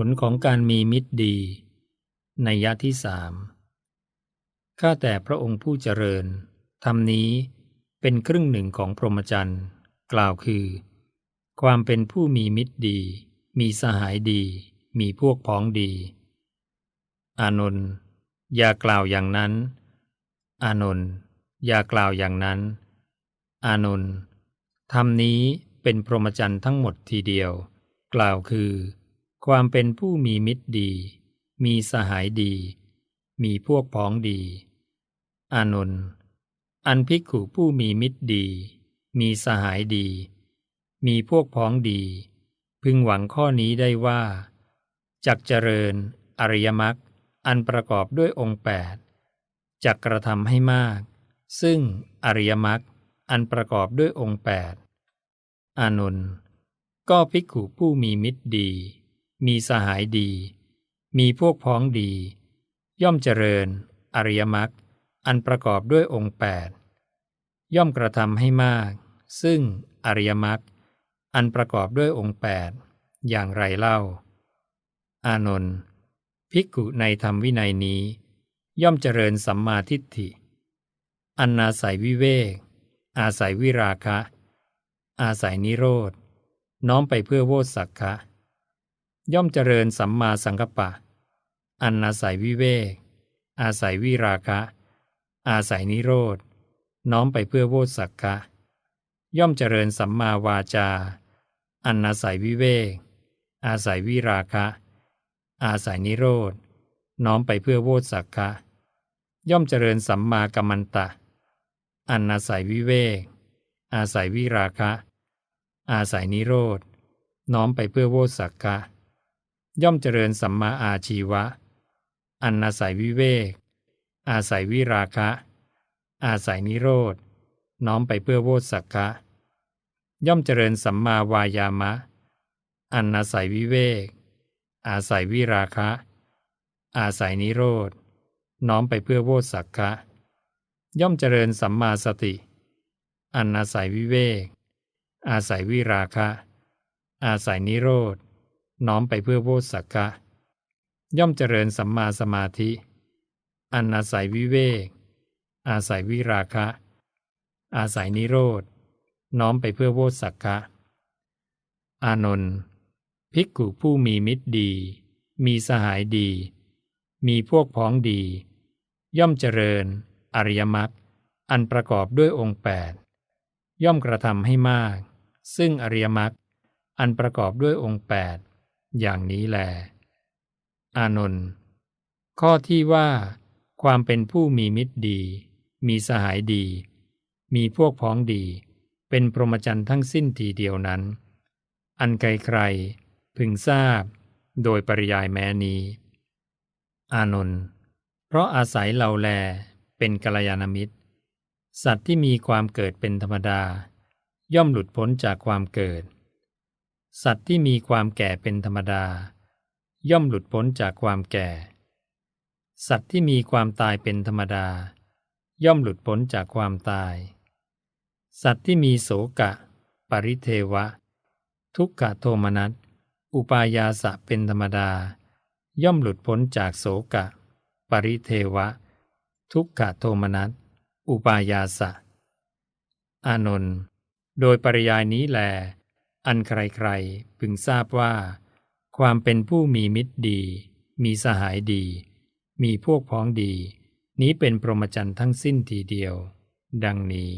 ผลของการมีมิตรดี ในยะที่สามข้าแต่พระองค์ผู้เจริญธรรมนี้เป็นครึ่งหนึ่งของพรหมจรรย์ กล่าวคือ ความเป็นผู้มีมิตรดี มีสหายดี มีพวกพ้องดี อานนท์อย่ากล่าวอย่างนั้น อานนท์อย่ากล่าวอย่างนั้น อานนท์ธรรมนี้เป็นพรหมจรรย์ทั้งหมดทีเดียว กล่าวคือ ความเป็นผู้มีมิตรดี มีสหายดี มีพวกพ้องดี อานนท์อันภิกขุผู้มีมิตรดี มีสหายดี มีพวกพ้องดี พึงหวังข้อนี้ได้ว่า จักเจริญ อริยมรรคอันประกอบด้วยองค์แปดจักกระทำให้มาก ซึ่งอริยมรรคอันประกอบด้วยองค์แปดอานนท์ก็ภิกขุผู้มีมิตรดี มีสหายดี มีพวกพ้องดี ย่อมเจริญ อริยมรรคอันประกอบด้วยองค์แปดย่อมกระทำให้มาก ซึ่งอริยมรรคอันประกอบด้วยองค์แปดอย่างไรเล่า อานนท์ภิกขุในธรรมวินัยนี้ ย่อมเจริญสัมมาทิฏฐิ อันอาศัยวิเวก อาศัยวิราคะ อาศัยนิโรธ น้อมไปเพื่อโวสักคะ ย่อมเจริญสัมมาสังกัปปะ อันอาศัยวิเวก อาศัยวิราคะ อาศัยนิโรธ น้อมไปเพื่อโวสักคะย่อมเจริญสัมมาวาจา อันอาศัยวิเวก อาศัยวิราคะ อาศัยนิโรธ น้อมไปเพื่อโวสักคะย่อมเจริญสัมมากัมมันตะ อันอาศัยวิเวก อาศัยวิราคะ อาศัยนิโรธ น้อมไปเพื่อโวสักคะ ย่อมเจริญสัมมาอาชีวะ อันอาศัยวิเวก อาศัยวิราคะ อาศัยนิโรธ น้อมไปเพื่อโวสักคะย่อมเจริญสัมมาวายามะ อันอาศัยวิเวก อาศัยวิราคะ อาศัยนิโรธ น้อมไปเพื่อโวสักคะย่อมเจริญสัมมาสติ อันอาศัยวิเวก อาศัยวิราคะ อาศัยนิโรธ น้อมไปเพื่อโวสักคะย่อมเจริญสัมมาสมาธิ อันอาศัยวิเวก อาศัยวิราคะ อาศัยนิโรธ น้อมไปเพื่อโวสักคะอานนท์ภิกขุผู้มีมิตรดี มีสหายดี มีพวกพ้องดี ย่อมเจริญ อริยมรรคอันประกอบด้วยองค์แปดย่อมกระทำให้มาก ซึ่งอริยมรรคอันประกอบด้วยองค์แปด อย่างนี้แล อานนท์ข้อที่ว่า ความเป็นผู้มีมิตรดี มีสหายดี มีพวกพ้องดี เป็นพรหมจรรย์ทั้งสิ้นทีเดียวนั้น อันไกลใครพึงทราบ โดยปริยายแม้นี้ อานนท์เพราะอาศัยเราแลเป็นกัลยาณมิตร สัตว์ที่มีความเกิดเป็นธรรมดา ย่อมหลุดพ้นจากความเกิด สัตว์ที่มีความแก่เป็นธรรมดา ย่อมหลุดพ้นจากความแก่ สัตว์ที่มีความตายเป็นธรรมดา ย่อมหลุดพ้นจากความตาย สัตว์ที่มีโสกะ ปริเทวะ ทุกขโทมนัสอุปายาสะเป็นธรรมดา ย่อมหลุดพ้นจากโสกะ ปริเทวะ ทุกขโทมนัสอุปายาสะ อานนท์โดยปริยายนี้แล อันใครๆพึงทราบว่า ความเป็นผู้มีมิตรดี มีสหายดี มีพวกพ้องดี นี้เป็นพรหมจรรย์ทั้งสิ้นทีเดียว ดังนี้